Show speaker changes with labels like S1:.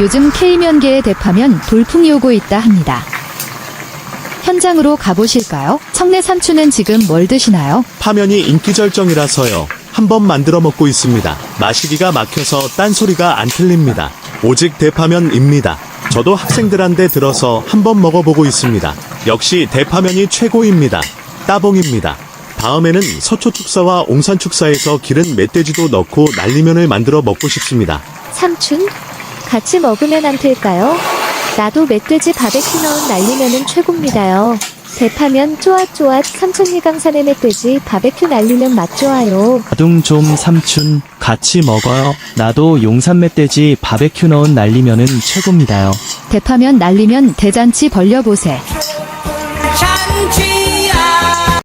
S1: 요즘 K면계의 대파면 돌풍이 오고 있다 합니다. 현장으로 가보실까요? 청내 삼촌은 지금 뭘 드시나요?
S2: 파면이 인기 절정이라서요. 한번 만들어 먹고 있습니다. 마시기가 막혀서 딴소리가 안 틀립니다. 오직 대파면입니다. 저도 학생들한테 들어서 한번 먹어보고 있습니다. 역시 대파면이 최고입니다. 따봉입니다. 다음에는 서초축사와 옹산축사에서 기른 멧돼지도 넣고 날리면을 만들어 먹고 싶습니다.
S3: 삼촌? 같이 먹으면 안 될까요? 나도 멧돼지 바베큐 넣은 날리면은 최고입니다요. 대파면 쪼앗쪼앗 삼천리 강산의 멧돼지 바베큐 날리면 맛 좋아요.
S4: 아둥 좀 삼촌 같이 먹어요. 나도 용산 멧돼지 바베큐 넣은 날리면은 최고입니다요.
S1: 대파면 날리면 대잔치 벌려보세.